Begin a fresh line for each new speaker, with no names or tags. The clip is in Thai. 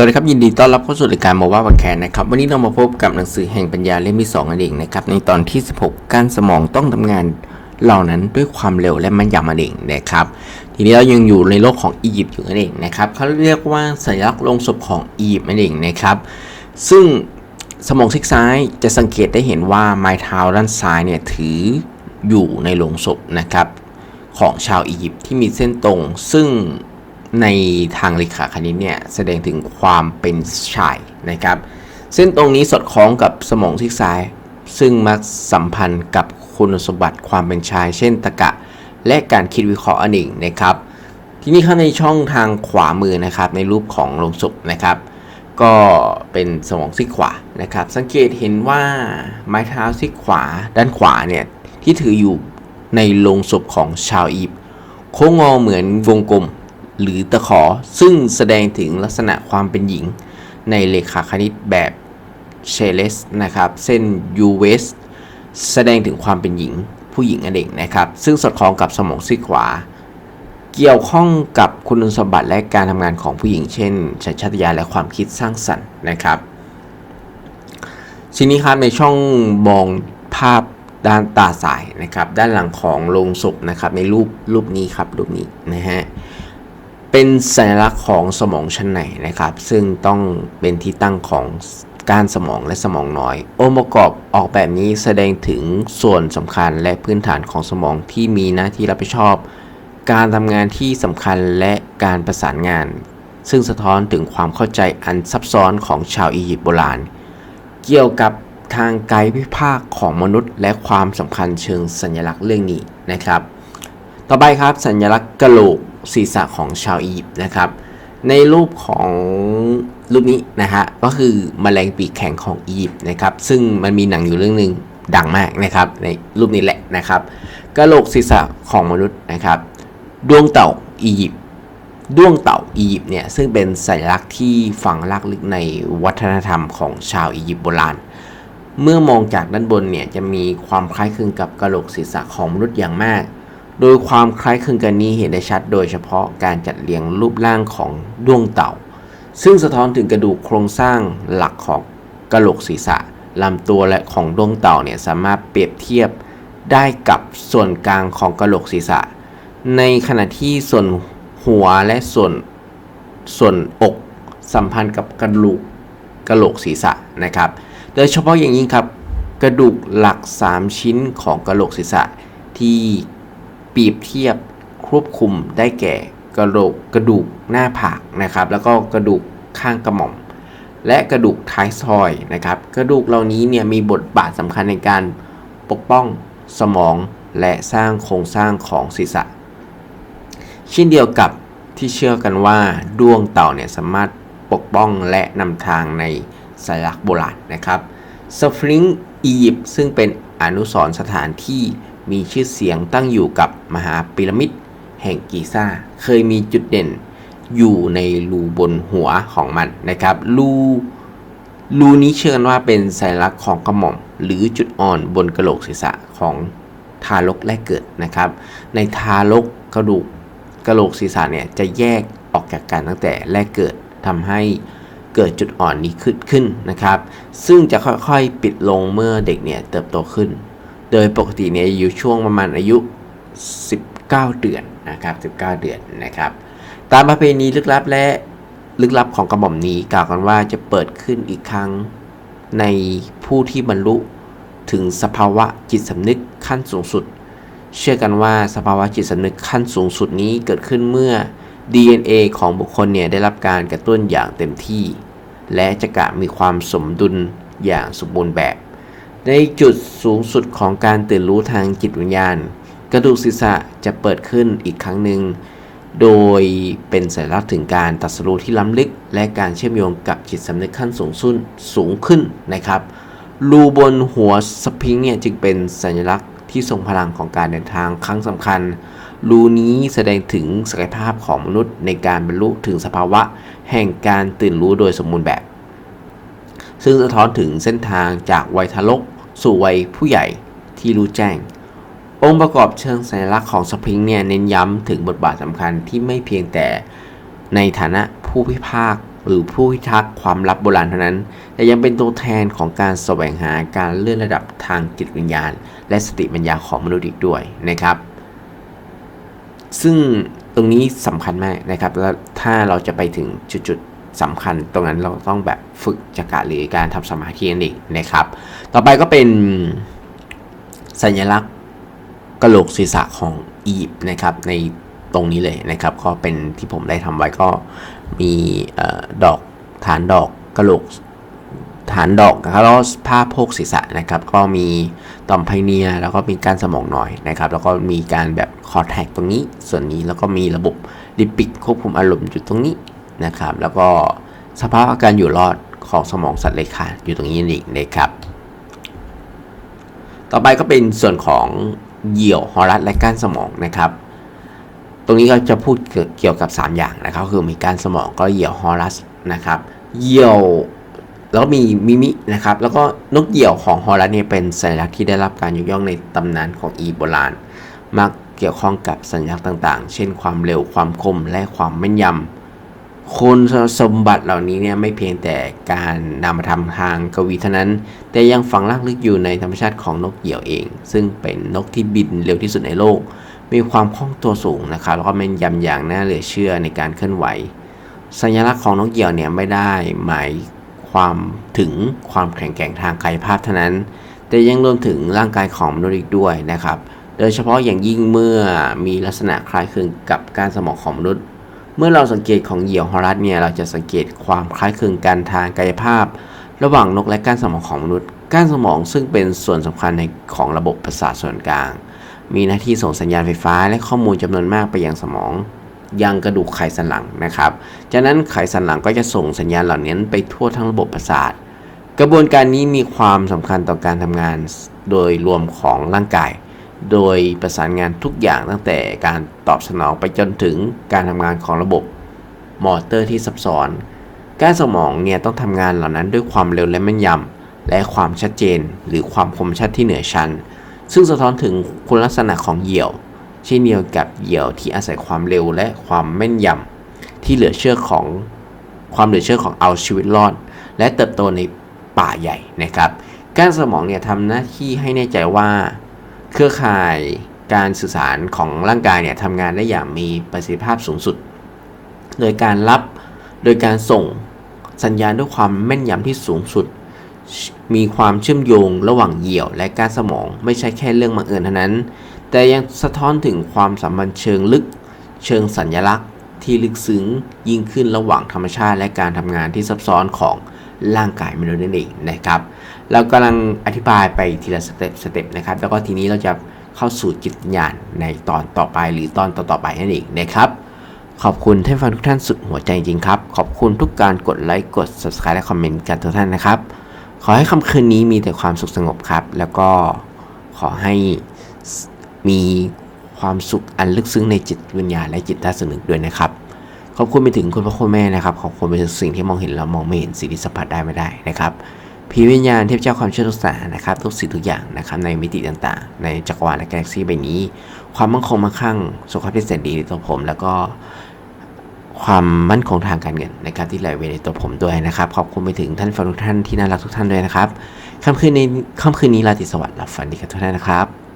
สวัสดีครับยินดีต้อนรับเข้าสู่รายการมาว่าวันแคนนะครับวันนี้เรามาพบกับหนังสือแห่งปัญญาเล่มที่2นั่นเองนะครับในตอนที่ 16 การสมองต้องทำงานเหล่านั้นด้วยความเร็วและมันยำนั่นเองนะครับทีนี้เรายังอยู่ในโลกของอียิปต์อยู่นั่นเองนะครับเขาเรียกว่าสัญลักษณ์ลงศพของอียิปต์นั่นเองนะครับซึ่งสมองซีกซ้ายจะสังเกตได้เห็นว่าไม้เท้าด้านซ้ายเนี่ยถืออยู่ในโลงศพนะครับของชาวอียิปต์ที่มีเส้นตรง ซึ่ง ในทางเลขาคณิตเนี่ยแสดงถึงความเป็นชายนะครับ เส้นตรงนี้สอดคล้องกับสมองซีกซ้าย ซึ่งมักสัมพันธ์กับคุณสมบัติความเป็นชาย เช่นตะกะ และการคิดวิเคราะห์อันเองนะครับ ที่นี้เข้าในช่องทางขวามือนะครับในรูปของลงศพนะครับ ก็เป็นสมองซีกขวานะครับ สังเกตเห็นว่าไม้เท้าซีกขวาด้านขวาเนี่ยที่ถืออยู่ในลงศพของชาวอียิปต์โค้งงอเหมือนวงกลม หรือตะขอ ซึ่งแสดงถึงลักษณะความเป็นหญิงในเลขาคณิตแบบเชเลสนะครับเส้น u v s แสดงถึงความเป็นหญิงผู้หญิงอันเองนะครับ ซึ่งสอดคล้องกับสมองซีกขวา เกี่ยวข้องกับคุณสมบัติและการทำงานของผู้หญิง เช่นสัญชาตญาณและความคิดสร้างสรรค์นะครับทีนี้ครับในช่องมองภาพด้านตาสายนะครับ ด้านหลังของโลงศพนะครับ ในรูปรูปนี้ครับรูปนี้นะฮะ เป็นสัญลักษณ์ของสมองชั้นในนะครับ ซึ่งต้องเป็นที่ตั้งของการสมองและสมองน้อย องค์ประกอบออกแบบนี้แสดงถึงส่วนสำคัญและพื้นฐานของสมองที่มีหน้าที่รับผิดชอบ การทำงานที่สำคัญและการประสานงาน ซึ่งสะท้อนถึงความเข้าใจอันซับซ้อนของชาวอียิปต์โบราณ เกี่ยวกับทางกายวิภาคของมนุษย์ และความสำคัญเชิงสัญลักษณ์เรื่องนี้นะครับ ต่อไปครับสัญลักษณ์กระโหลกศีรษะของชาวอียิปต์นะครับ ในรูปของรูปนี้นะฮะก็คือมแมลงปีกแข็งของอียิปต์นะครับ ซึ่งมันมีหนังอยู่เรื่องหนึ่งดังมากนะครับ ในรูปนี้แหละนะครับกระโหลกศีรษะของมนุษย์นะครับดวงเต่าอียิปต์ดวงเต่าอียิปต์เนี่ยซึ่งเป็นสัญลักษณ์ที่ฝังลากลึกในวัฒนธรรมของชาวอียิปต์โบราณ เมื่อมองจากด้านบนเนี่ยจะมีความคล้ายคลึงกับกระโหลกศีรษะของมนุษย์อย่างมาก โดยความคล้ายคลึงกันนี้เห็นได้ชัดโดยเฉพาะการจัดเรียงรูปร่างของดวงเต่า ซึ่งสะท้อนถึงกระดูกโครงสร้างหลักของกระโหลกศีรษะลำตัวและของดวงเต่าเนี่ยสามารถเปรียบเทียบได้กับส่วนกลางของกระโหลกศีรษะ ในขณะที่ส่วนหัวและส่วนส่วนอกสัมพันธ์กับกระดูกกระโหลกศีรษะนะครับ โดยเฉพาะอย่างยิ่งครับ กระดูกหลัก 3 ชิ้นของกระโหลกศีรษะที่ รียบเทียบควบคุมได้แก่กระโหลกกระดูกหน้าผากนะครับ แล้วก็กระดูกข้างกระหม่อม และกระดูกท้ายซอยนะครับ กระดูกเหล่านี้เนี่ยมีบทบาทสำคัญในการปกป้องสมองและสร้างโครงสร้างของศีรษะ เช่นเดียวกับที่เชื่อกันว่าดวงเต่าเนี่ยสามารถปกป้องและนำทางในสัญลักษณ์โบราณนะครับสฟริงค์อียิปต์ซึ่งเป็นอนุสรณสถานที่ มีชื่อเสียงตั้งอยู่กับมหาพีระมิดแห่งกีซ่า เคยมีจุดเด่นอยู่ในรูบนหัวของมันนะครับรูรูนี้เชื่อกันว่าเป็นสัญลักษณ์ของกระหม่อม หรือจุดอ่อนบนกระโหลกศีรษะของทารกแรกเกิดนะครับ ในทารกกระดูกกระโหลกศีรษะเนี่ยจะแยกออกจากกันตั้งแต่แรกเกิดทำให้เกิดจุดอ่อนนี้ขึ้นขึ้นนะครับ ซึ่งจะค่อยๆปิดลงเมื่อเด็กเนี่ยเติบโตขึ้น โดยปกติเนี่ยอยู่ช่วงประมาณอายุ 19 เดือนนะครับ19 เดือนนะครับ ตามประเพณีลึกลับและลึกลับของกระหม่อมนี้กล่าวกันว่าจะเปิดขึ้นอีกครั้งในผู้ที่บรรลุถึงสภาวะจิตสำนึกขั้นสูงสุด เชื่อกันว่าสภาวะจิตสำนึกขั้นสูงสุดนี้เกิดขึ้นเมื่อ DNA ของบุคคลเนี่ยได้รับการกระตุ้นอย่างเต็มที่ และจะกะมีความสมดุลอย่างสมบูรณ์แบบ ในจุดสูงสุดของการตื่นรู้ทางจิตวิญญาณ กระดูกศีรษะจะเปิดขึ้นอีกครั้งหนึ่ง โดยเป็นสัญลักษณ์ถึงการตรัสรู้ที่ล้ำลึก และการเชื่อมโยงกับจิตสำนึกขั้นสูงสุดสูงขึ้นนะครับ รูบนหัวสพิงเนี่ยจึงเป็นสัญลักษณ์ที่ทรงพลังของการเดินทางครั้งสำคัญ รูนี้แสดงถึงศักยภาพของมนุษย์ในการบรรลุถึงสภาวะ แห่งการตื่นรู้โดยสมบูรณ์แบบ ซึ่งสะท้อนถึงเส้นทางจากวัยทารก สู่วัยผู้ใหญ่ที่รู้แจ้ง องค์ประกอบเชิงสัญลักษณ์ของสพิงเนี่ยเน้นย้ำถึงบทบาทสำคัญที่ไม่เพียงแต่ในฐานะผู้พิพากหรือผู้พิทักษ์ความลับโบราณเท่านั้น แต่ยังเป็นตัวแทนของการแสวงหาการเลื่อนระดับทางจิตวิญญาณ และสติปัญญาของมนุษย์อีกด้วยนะครับ ซึ่งตรงนี้สำคัญมากนะครับแล้วถ้าเราจะไปถึงจุด สำคัญตรงนั้นเราต้องแบบฝึกจักระหรือการทำสมาธินั่นเองนะครับ ต่อไปก็เป็นสัญลักษณ์กระโหลกศีรษะของอียิปต์นะครับในตรงนี้เลยนะครับ ก็เป็นที่ผมได้ทำไว้ก็มีออดอกฐานดอกกระโหลกฐานดอกนะครับแล้วผ้าโพกศีรษะนะครับ ก็มีต่อมไพเนียแล้วก็มีการสมองหน่อยนะครับ แล้วก็มีการแบบคอแทกตรงนี้ ส่วนนี้แล้วก็มีระบบลิปิดควบคุมอารมณ์อยู่ตรงนี้ นะครับ แล้วก็สภาพอาการอยู่รอดของสมองสัตว์เลื้อยคลานอยู่ตรงนี้นี่เองนะครับ ต่อไปก็เป็นส่วนของเหยี่ยวฮอรัสและก้านสมองนะครับ ตรงนี้ก็จะพูดเกี่ยวกับ 3 อย่างนะครับ คือมีการสมองก็เหยี่ยวฮอรัสนะครับเหยี่ยวแล้วมีมิมินะครับ แล้วก็นกเหยี่ยวของฮอรัสเนี่ยเป็นสัญลักษณ์ที่ได้รับการยกย่องในตำนานของอีโบราณมักเกี่ยวข้องกับสัญลักษณ์ต่าง ๆ เช่นความเร็วความคมและความแม่นยำ คุณสมบัติเหล่านี้เนี่ยไม่เพียงแต่การนำมาทำทางกวีเท่านั้น แต่ยังฝังรากลึกอยู่ในธรรมชาติของนกเหยี่ยวเอง ซึ่งเป็นนกที่บินเร็วที่สุดในโลก มีความคล่องตัวสูงนะครับแล้วก็แม่นยำอย่างน่าเหลือเชื่อในการเคลื่อนไหว สัญลักษณ์ของนกเหยี่ยวเนี่ยไม่ได้หมายความถึงความแข็งแกร่งทางกายภาพเท่านั้น แต่ยังรวมถึงร่างกายของมนุษย์อีกด้วยนะครับ โดยเฉพาะอย่างยิ่งเมื่อมีลักษณะคล้ายคลึงกับการสมองของมนุษย์ เมื่อเราสังเกตของเหยี่ยวฮอรัสเนี่ยเราจะสังเกตความคล้ายคลึงกันทางกายภาพ ระหว่างนกและก้านสมองของมนุษย์ ก้านสมองซึ่งเป็นส่วนสำคัญในของระบบประสาทส่วนกลาง มีหน้าที่ส่งสัญญาณไฟฟ้าและข้อมูลจำนวนมากไปยังสมองยังกระดูกไขสันหลังนะครับ จากนั้นไขสันหลังก็จะส่งสัญญาณเหล่านี้ไปทั่วทั้งระบบประสาท กระบวนการนี้มีความสำคัญต่อการทำงานโดยรวมของร่างกาย โดยประสานงานทุกอย่างตั้งแต่การตอบสนองไปจนถึงการทำงานของระบบมอเตอร์ที่ซับซ้อนการสมองเนี่ยต้องทำงานเหล่านั้นด้วยความเร็วและแม่นยำและความชัดเจน หรือความคมชัดที่เหนือชั้น ซึ่งสะท้อนถึงคุณลักษณะของเหยี่ยว เช่นเดียวกับเหยี่ยวที่อาศัยความเร็วและความแม่นยำที่เหลือเชื่อของความเหลือเชื่อของเอาชีวิตรอด และเติบโตในป่าใหญ่นะครับ ก้านสมองเนี่ยทำหน้าที่ให้แน่ใจว่า เครือข่ายการสื่อสารของร่างกายเนี่ยทำงานได้อย่างมีประสิทธิภาพสูงสุด โดยการรับโดยการส่งสัญญาณด้วยความแม่นยำที่สูงสุด มีความเชื่อมโยงระหว่างเหยี่ยวและก้านสมองไม่ใช่แค่เรื่องบังเอิญเท่านั้น แต่ยังสะท้อนถึงความสัมพันธ์เชิงลึก เชิงสัญลักษณ์ ที่ลึกซึ้งยิ่งขึ้นระหว่างธรรมชาติ และการทำงานที่ซับซ้อนของ ร่างกายมนุษย์นั่นเองนะครับ เรากำลังอธิบายไปทีละสเต็ปสเต็ปนะครับ แล้วก็ทีนี้เราจะเข้าสู่จิตวิญญาณในตอนต่อไปหรือตอนต่อๆไปนั่นเองนะครับขอบคุณท่านฟังทุกท่านสุดหัวใจจริงครับ ขอบคุณทุกการกดไลค์กด subscribe และคอมเมนต์กันทุกท่านนะครับ ขอให้ค่ำคืนนี้มีแต่ความสุขสงบครับ แล้วก็ขอให้มีความสุขอันลึกซึ้งในจิตวิญญาณและจิตใต้สำนึกด้วยนะครับ ขอบคุณไปถึงคุณพ่อคุณแม่นะครับ ขอบคุณไปถึงสิ่งที่มองเห็นแล้วมองไม่เห็นสิ่งที่สัมผัสได้ไม่ได้นะครับผีวิญญาณเทพเจ้าความเชื่อทุกสานะครับทุกสิ่งทุกอย่างนะครับในมิติต่างๆ ในจักรวาลและกาแล็กซี่ใบนี้ ความมั่นคงมั่งคั่งสุขภาพที่แสนดีในตัวผม แล้วก็ความมั่นคงทางการเงินนะครับที่ไหลเวียนในตัวผมด้วยนะครับขอบคุณไปถึงท่านฟังทุกท่านที่น่ารักทุกท่านด้วยนะครับค่ำคืนนี้ค่ำคืนนี้ราตรีสวัสดิ์หลับฝันดีกับทุกท่านนะครับ